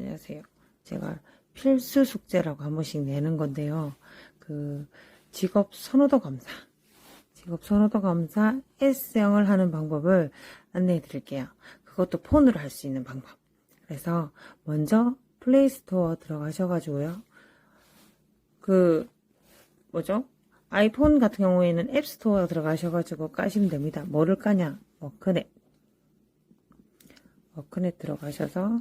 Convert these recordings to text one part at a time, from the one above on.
안녕하세요. 제가 필수 숙제라고 한 번씩 내는 건데요. 그 직업 선호도 검사, 직업 선호도 검사 S형을 하는 방법을 안내해 드릴게요. 그것도 폰으로 할 수 있는 방법. 그래서 먼저 플레이스토어 들어가셔가지고요. 그 뭐죠? 아이폰 같은 경우에는 앱스토어 들어가셔가지고 까시면 됩니다. 뭐를 까냐? 워크넷. 워크넷 들어가셔서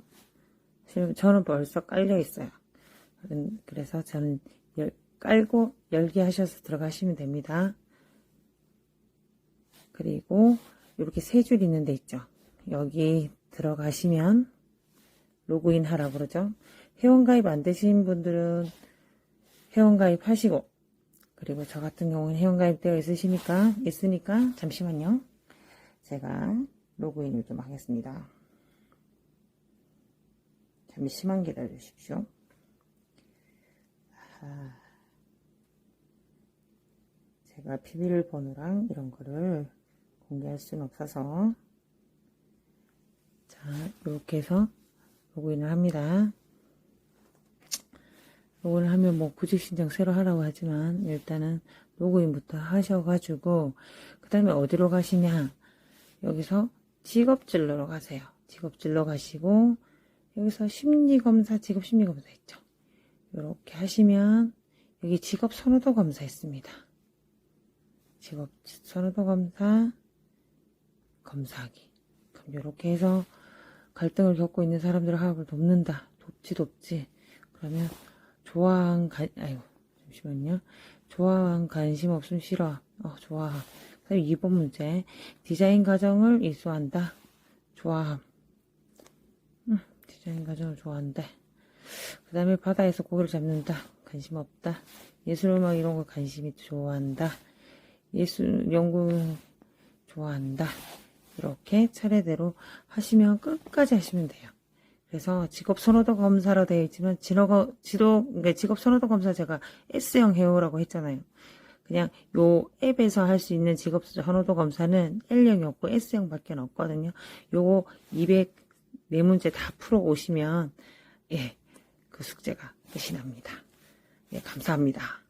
지금 저는 벌써 깔려 있어요. 음, 그래서 저는 열- 깔고 열기 하셔서 들어가시면 됩니다. 그리고 이렇게 세 줄 있는 데 있죠. 여기 들어가시면 로그인 하라고 그러죠. 회원가입 안 되신 분들은 회원가입 하시고 그리고 저 같은 경우는 회원가입 되어 있으시니까 있으니까 잠시만요. 제가 로그인을 좀 하겠습니다. 잠시만 기다려 주십시오. 제가 비밀번호랑 이런 거를 공개할 수는 없어서 자 이렇게 해서 로그인을 합니다. 로그인을 하면 뭐 구직 신청 새로 하라고 하지만 일단은 로그인부터 하셔가지고 그 다음에 어디로 가시냐 여기서 직업진로로 가세요. 직업진로 가시고 여기서 심리검사 직업심리검사 있죠. 이렇게 하시면 여기 직업 선호도 검사 있습니다. 직업 선호도 검사 검사하기. 그럼 이렇게 해서 갈등을 겪고 있는 사람들을 하나를 돕는다. 돕지 돕지. 그러면 좋아한 관 아이고 잠시만요. 좋아한 관심 없음 싫어. 어 좋아. 그다음 2번 문제 디자인 과정을 이수한다. 좋아함. 음, 디자인 과정을 좋아한다. 그 다음에 바다에서 고기를 잡는다. 관심 없다. 예술음악 이런 거 관심이 좋아한다. 예술 연구 좋아한다. 이렇게 차례대로 하시면 끝까지 하시면 돼요. 그래서 직업 선호도 검사로 되어 있지만 지도 지도 그러니까 직업 선호도 검사 제가 S형 해오라고 했잖아요. 그냥 요 앱에서 할 수 있는 직업 선호도 검사는 L형이 없고 S형밖에 없거든요. 요거 204문제 다 풀어 오시면 예, 그 숙제가 끝이 납니다. 예, 감사합니다.